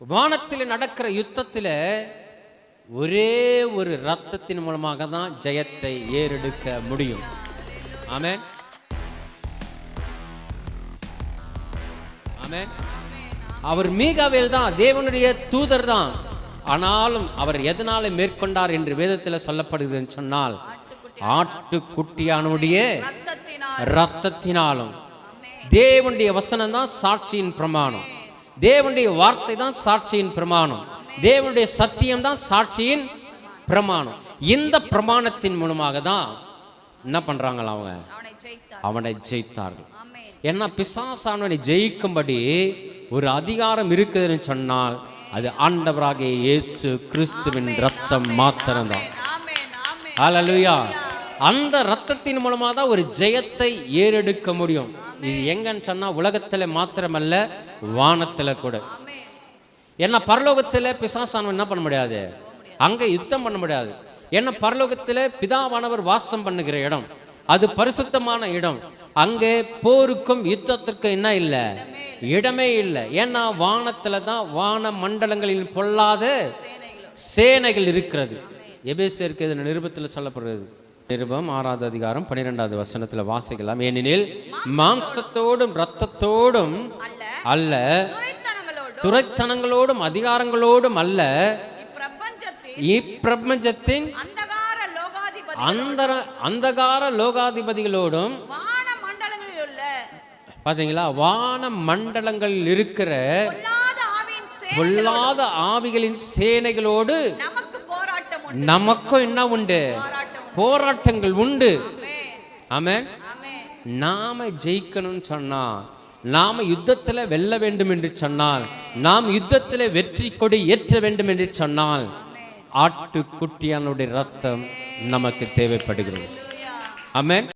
வானத்தில் நடக்கிற யுத்தத்தில் ஒரே ஒரு ரத்தத்தின் மூலமாக தான் ஜெயத்தை ஏறெடுக்க முடியும். ஆமென். ஆமென். அவர் மீகாவேல் தான் தேவனுடைய தூதர் தான். ஆனாலும் அவர் எதனால மேற்கொண்டார் என்று வேதத்தில் சொல்லப்படுதுன்னு சொன்னால் ஆட்டுக்குட்டியானுடைய ரத்தத்தினால் ரத்தத்தினாலும். தேவனுடைய வசனம் தான் சாட்சியின் பிரமாணம். தேவனுடைய வார்த்தை தான் சாட்சியின் பிரமாணம். தேவனுடைய சத்தியம் தான் சாட்சியின் பிரமாணம். இந்த பிரமாணத்தின் மூலமாக தான் என்ன பண்றாங்களா அவங்க? அவனை ஜெயித்தார் அவனை ஜெயித்தார்கள். ஏன்னா பிசாசானவனை ஜெயிக்கும்படி ஒரு அதிகாரம் இருக்குதுன்னு சொன்னால் அது ஆண்டவராகிய இயேசு கிறிஸ்துவின் ரத்தம் மாத்திரம்தான். ஹalleluya. அந்த ரத்தத்தின் மூலமாக தான் ஒரு ஜெயத்தை ஏறெடுக்க முடியும். இது எங்கன்னு சொன்னால் உலகத்தில் மாத்திரமல்ல வானத்தில் கூட. ஏன்னா பரலோகத்தில் பிசாசானவன் என்ன பண்ண முடியாது? அங்கே யுத்தம் பண்ண முடியாது. ஏன்னா பரலோகத்தில் பிதாவானவர் வாசம் பண்ணுகிற இடம்? அது பரிசுத்தமான இடம். அங்கே போருக்கும் யுத்தத்திற்கும் என்ன இல்லை? இடமே இல்லை. ஏன்னா வானத்தில் தான் வான மண்டலங்களில் பொல்லாத சேனைகள் இருக்கிறது. எபேசியருக்கு இது நிருபத்தில் சொல்லப்படுறது நிருபம் ஆறாவது அதிகாரம் பன்னிரெண்டாவது வசனத்தில் வாசிக்கலாம். ஏனெனில் மாம்சத்தோடும் இரத்தத்தோடும் அல்ல துரைத்தனங்களோடும் அதிகாரங்களோடும் அல்ல. இப்பிரபஞ்சத்தின் அந்தர அந்தகார லோகாதிபதிகளோடும் பாத்தீங்களா? வான மண்டலங்களில் இருக்கிற பொல்லாத ஆவிகளின் சேனைகளோடு நமக்கும் என்ன உண்டு? போராட்டங்கள் உண்டு. ஆமென். நாம ஜெயிக்கணும்னு சொன்னா நாம யுத்தத்துல வெல்ல வேண்டும் என்று சொன்னால் நாம் யுத்தத்துல வெற்றி கொடி ஏற்ற வேண்டும் என்று சொன்னால் ஆட்டுக்குட்டியானுடைய ரத்தம் நமக்கு தேவைப்படுகிறது. ஆமென்.